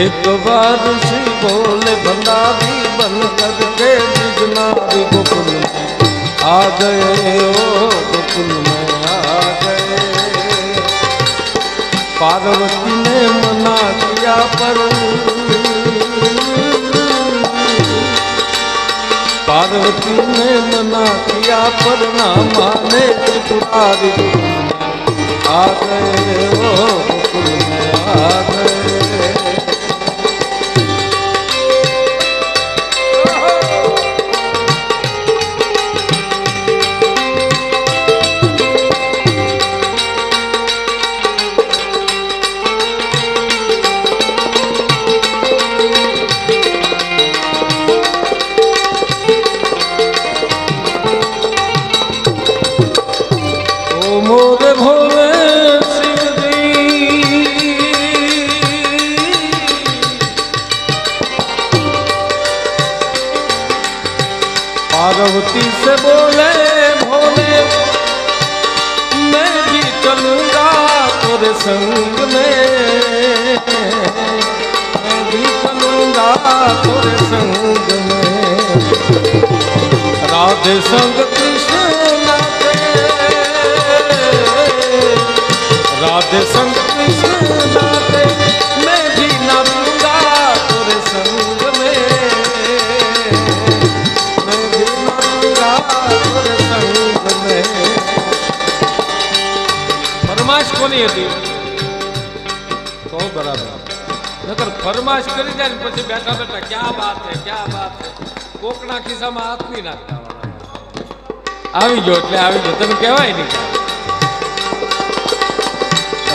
एक बार श्री बोले भंडारी बन करके बिजनारी गोकुल में आ गए ओ गोकुल में आ गए पार्वती ने मना किया पर पार्वती ने मना किया पर ना माने त्रिपुरारी आ गए ओ गोकुल में आ गए ओ मोर भोले शिव जी पार्वती से बोले भोले मैं भी चलूंगा तेरे संग में मैं भी चलूंगा तेरे संग में राधे संग ઉપવાસ કરી જાય ને પછી બેઠા બેઠા, ક્યાં વાત છે ક્યાં વાત છે કોકના ખિસ્સામાં હાથ નહીં નાખતા આવી ગયો એટલે આવી ગયો. તમે કહેવાય નહીં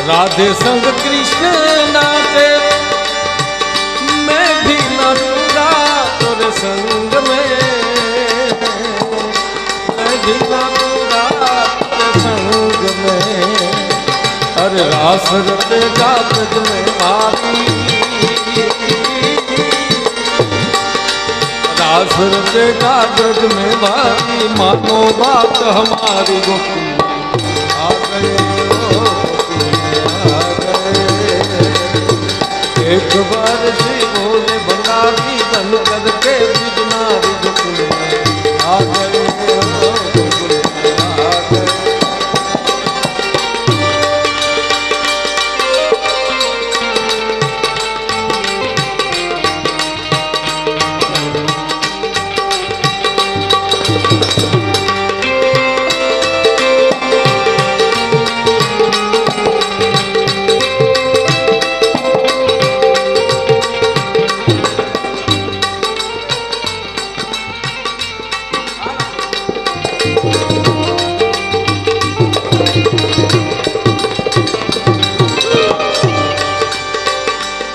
રાધે સંગ કૃષ્ણ નાતે મેં ભી ના તોર સંગ મેં. ભી ના સંગ મેં. અરે રાસ રતે જાત મેં મારી. रास रतेगा ब्रज में मारी मानो बात हमारी गोकुल में आ गए ओ गोकुल में आ गए एक बार श्री बोले बंगाली बन करके बिजनारी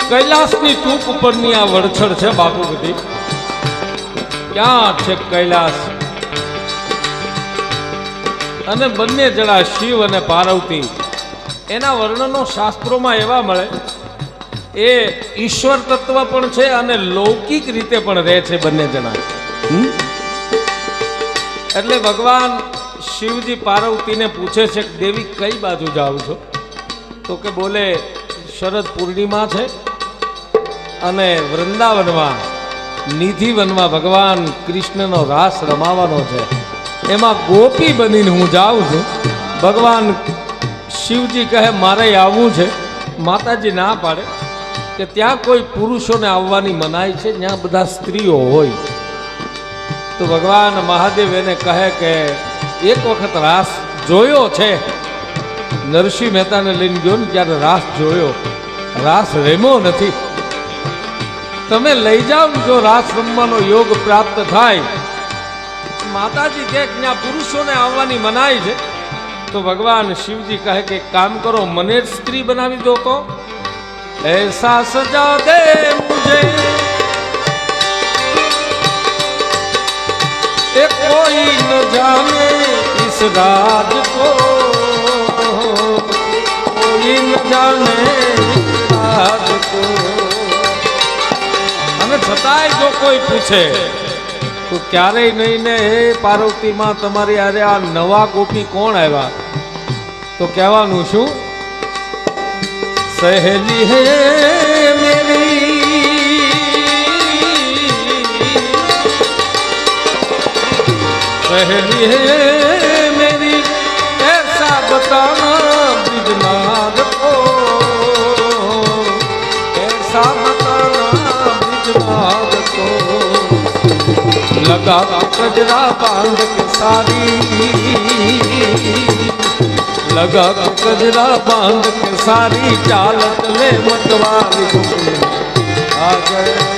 કૈલાસની ટૂંક ઉપરની આ વડછડ છે બાપુ બધી. ક્યાં છે કૈલાસ? અને બંને જણા શિવ અને પાર્વતી, એના વર્ણનો શાસ્ત્રોમાં એવા મળે, એ ઈશ્વર તત્વ પણ છે અને લૌકિક રીતે પણ રહે છે બંને જણા. એટલે ભગવાન શિવજી પાર્વતીને પૂછે છે કે, દેવી, કઈ બાજુ જાઓ છો? તો કે, બોલે, શરદ પૂર્ણિમા છે. અને વૃંદાવનમાં નિધિવનમાં ભગવાન કૃષ્ણનો રાસ રમાવાનો છે. એમાં ગોપી બનીને હું જાઉં છું. ભગવાન શિવજી કહે, મારે આવવું છે. માતાજી ના પાડે કે ત્યાં કોઈ પુરુષોને આવવાની મનાઈ છે, ત્યાં બધા સ્ત્રીઓ હોય. તો ભગવાન મહાદેવ એને કહે કે, એક વખત રાસ જોયો છે. નરસિંહ મહેતાને લઈને ગયો ને, ત્યારે રાસ જોયો. રાસ રેમો નથી. તમે લઈ જાઓ જો રાસ રમવાનો યોગ પ્રાપ્ત થાય. માતાજી કે ત્યાં પુરુષોને આવવાની મનાય છે. તો ભગવાન શિવજી કહે કે કામ કરો, મને જ સ્ત્રી બનાવી દો તો. એસા સજા દે મુજે. એ કોઈ ન જાને ઇસ રાજ કો કોઈ ન જાને રાજ કો હોવાને છતાંય જો કોઈ પૂછે, તો ક્યારેય નહીં ને હે પાર્વતીમાં તમારી અરે આ નવા ગોપી કોણ આવ્યા? તો કહેવાનું શું? સહેલી હે સહેલી હે લગાવી ગજરા બાંધ કે સારી લગા ગજરા બાંધ કે સારી ચાલત લે મતવારી આ ગયા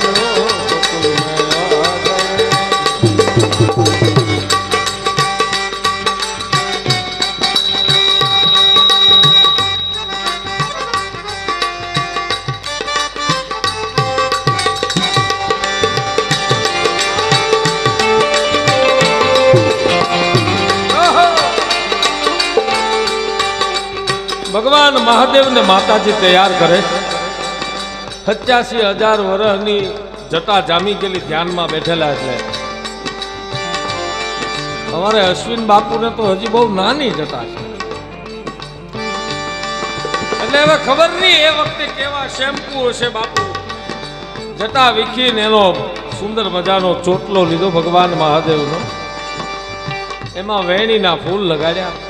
ભગવાન મહાદેવને માતાજી તૈયાર કરે સત્યાસી હજાર વર્ષની જટા જામી ગયેલી ધ્યાનમાં બેઠેલા છે. અમારે અશ્વિન બાપુને તો હજી બહુ નાની જટા છે. એટલે હવે ખબર નહીં એ વખતે કેવા શેમ્પુ હશે બાપુ. જટા વિખીને એનો સુંદર મજાનો ચોટલો લીધો ભગવાન મહાદેવનો. એમાં વેણીના ફૂલ લગાડ્યા.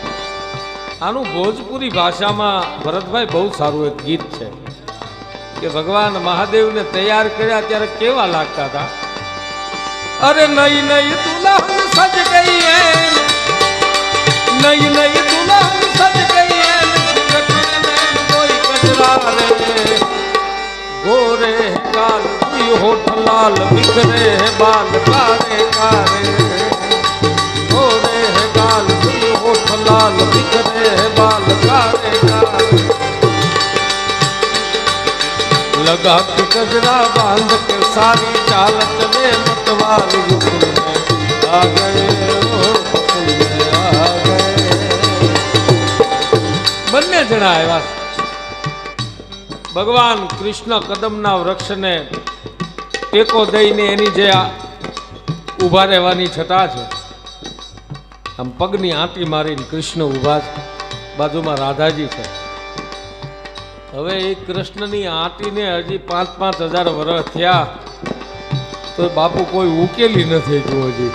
આનું ભોજપુરી ભાષામાં ભરતભાઈ બહુ સારું એક ગીત છે કે ભગવાન મહાદેવને તૈયાર કર્યા ત્યારે કેવા લાગતા હતા? અરે નહીં નહીં દુલ્હન સજ ગઈ નહીં નહીં દુલ્હન સજ ગઈ ગોરે કાલ હોઠ લાલ, બિખરે બાલ કારે કારે. લગાત ગજરા બાંધ કે સારી ચાલત મે મતવાલ આ ગયે બંને જણા આવ્યા ભગવાન કૃષ્ણ કદમના વૃક્ષને ટેકો દઈને એની જે ઊભા રહેવાની છતા છે. આમ પગની આંટી મારીને કૃષ્ણ ઊભા છે. બાજુમાં રાધાજી છે. હવે એ કૃષ્ણની આંટીને હજી પાંચ પાંચ હજાર વર્ષ થયા, તો બાપુ કોઈ ઉકેલી નથી જો હજી.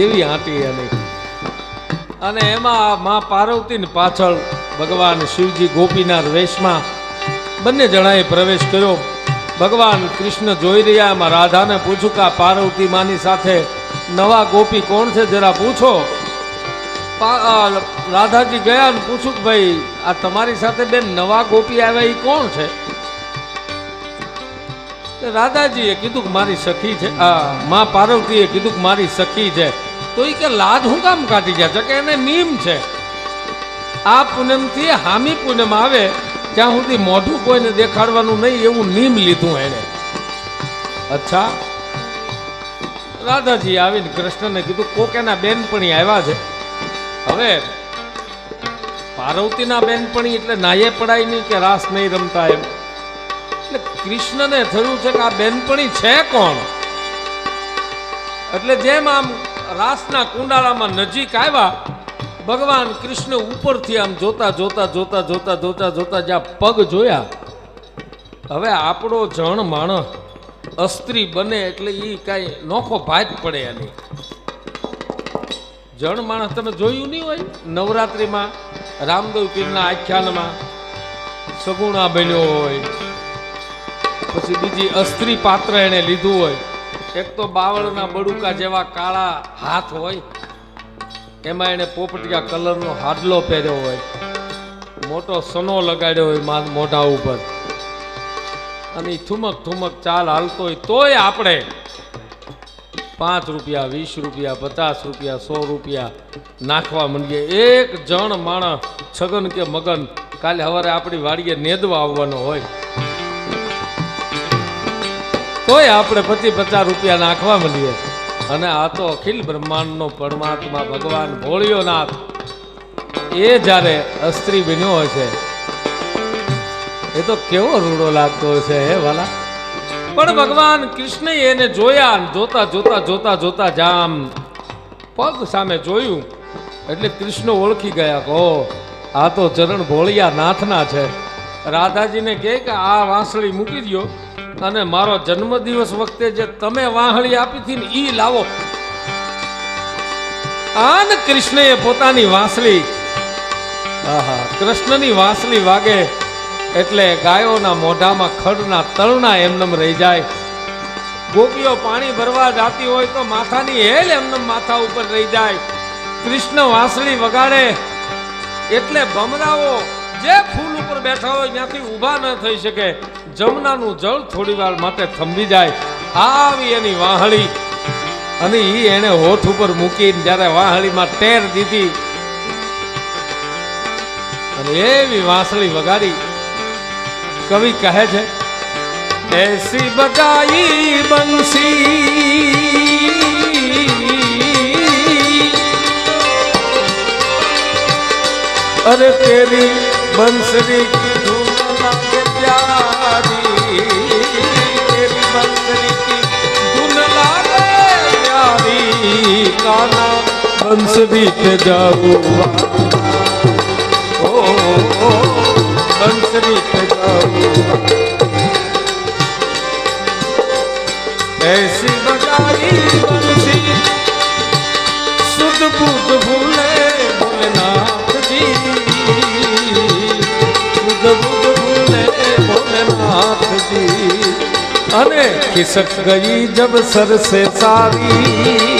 એવી આંટી એની. અને એમાં મા પાર્વતીની પાછળ ભગવાન શિવજી ગોપીનાથ વેશમાં બંને જણાએ પ્રવેશ કર્યો. ભગવાન કૃષ્ણ જોઈ રહ્યા એમાં રાધાને પૂછું કે પાર્વતી માની સાથે નવા ગોપી કોણ છે? જરા પૂછો. રાધાજી ગયા ને પૂછું કે ભાઈ આ તમારી સાથે બેન નવા ગોપી આવ્યા એ કોણ છે? રાધાજીએ કીધું કે મારી સખી છે. આ મા પાર્વતીએ કીધું કે મારી સખી છે. તો એ કે લાજ હું કામ કાઢી ગયા છે? કે એને મીમ છે. આ પૂનમથી હામી પૂનમ આવે, ત્યાં સુધી મોઢું કોઈને દેખાડવાનું નહીં, એવું નીમ લીધું એણે અચ્છા. રાધાજી આવીને કૃષ્ણને કીધું, કોક એના બેનપણી આવ્યા છે. હવે પાર્વતીના બેનપણી એટલે નાયે પડાય નહીં કે રાસ નહીં રમતા એમ. એટલે કૃષ્ણને થયું છે કે આ બેનપણી છે કોણ? એટલે જેમ આમ રાસના કુંડાળામાં નજીક આવ્યા, ભગવાન કૃષ્ણ ઉપરથી આમ જોતા જોતા જોતા જોતા જોતા જોતા જ્યાં પગ જોયા. હવે આપણો જણ માણસ અસ્ત્રી બને એટલે એ કાંઈ નોખો ભાત પડે એની. જણ માણસ તમે જોયું નહીં હોય? નવરાત્રિમાં, રામદેવ પીરના આખ્યાનમાં, સગુણા બન્યો હોય, પછી બીજી અસ્ત્રી પાત્ર એણે લીધું હોય. એક તો બાવળના બડુકા જેવા કાળા હાથ હોય, એમાં એણે પોપટિયા કલરનો હાડલો પહેર્યો હોય. મોટો સનો લગાડ્યો હોય મોઢા ઉપર. અને થુમક થુમક ચાલ હાલતો હોય તોય આપણે પાંચ રૂપિયા, વીસ રૂપિયા, પચાસ રૂપિયા, સો રૂપિયા નાખવા માંડીએ. એક જણ માણસ છગન કે મગન કાલે સવારે આપણી વાડીએ નેદવા આવવાનો હોય. તોય આપણે પચીસ પચાસ રૂપિયા નાખવા માંડીએ. અને આ તો અખિલ બ્રહ્માંડનો પરમાત્મા ભગવાન ભોળિયોનાથ. એ જ્યારે અસ્ત્રી બન્યો હશે એ તો કેવો રૂડો લાગતો હશે, હે વાલા? પણ ભગવાન કૃષ્ણએ એને જોયા જોતા જોતા જોતા જોતા જામ પગ સામે જોયું. એટલે કૃષ્ણ ઓળખી ગયા કહો આ તો ચરણ ભોળિયા નાથના છે. રાધાજીને કહે કે, આ વાંસળી મૂકી દ્યો અને મારો જન્મદિવસ વખતે જે તમે વાંસળી આપી હતી ને ઈ લાવો. આન કૃષ્ણએ પોતાની વાંસળી, આહા, કૃષ્ણની વાંસળી વાગે એટલે ગાયોના મોઢામાં ખડના તળના એમનેમ રહી જાય. ગોપીઓ પાણી ભરવા જાતી હોય તો માથાની હેલ એમનેમ માથા ઉપર રહી જાય. કૃષ્ણ વાંસળી વગાડે. એટલે ભમરાઓ જે ફૂલ ઉપર બેઠા હોય ત્યાંથી ઊભા ન થઈ શકે. જમનાનું જળ થોડી વાર માટે થંભી જાય. આવી એની વાહળી. અને એ એને હોઠ ઉપર મૂકીને જ્યારે વાહળીમાં ટેર દીધી. અને એવી વાંસળી વગાડી. કવિ કહે છે એસી બગાઈ બંસી. અરે તેરી બંસરી કી ધૂમ લાગે પ્યારી, તેરી બંસરી કી ઓ, બંસરી અને ખિસક ગઈ જબ સર સે સારી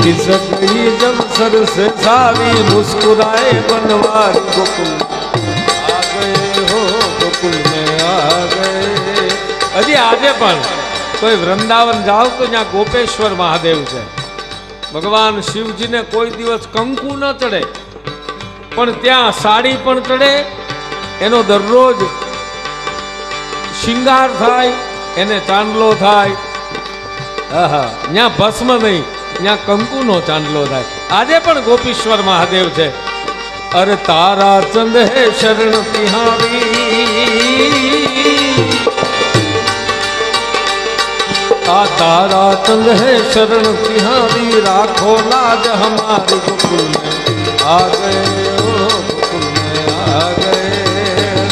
ખિસક ગઈ જબ સર સે સારી મુસ્કુરાએ બનવારી ગોકુલ હજી આજે પણ. કોઈ વૃંદાવન જાઓ તો ત્યાં ગોપેશ્વર મહાદેવ છે. ભગવાન શિવજીને કોઈ દિવસ કંકુ ન ચડે. પણ ત્યાં સાડી પણ ચડે. એનો દરરોજ શિંગાર થાય, એને ચાંદલો થાય. ત્યાં ભસ્મ નહીં ત્યાં કંકુનો ચાંદલો થાય. આજે પણ ગોપીશ્વર મહાદેવ છે. અરે તારા ચંદ હે શરણ તિહારી આ તારા તલહે શરણ તિહારી રાખો લાજ હમારી ગોકુલ આ ગયે ગોકુલ આ ગયે.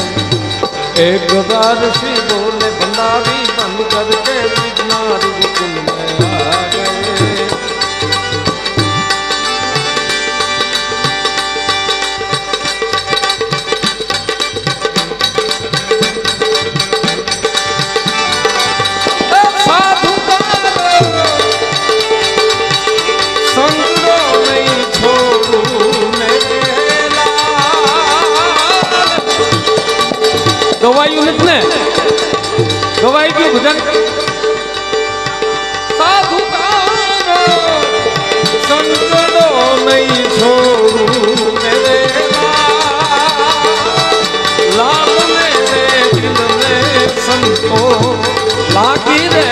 એક ગવાર સી બોલે ભંડારી, બંધ કરકે વિજ્ઞાન ગોકુલ লাগি রে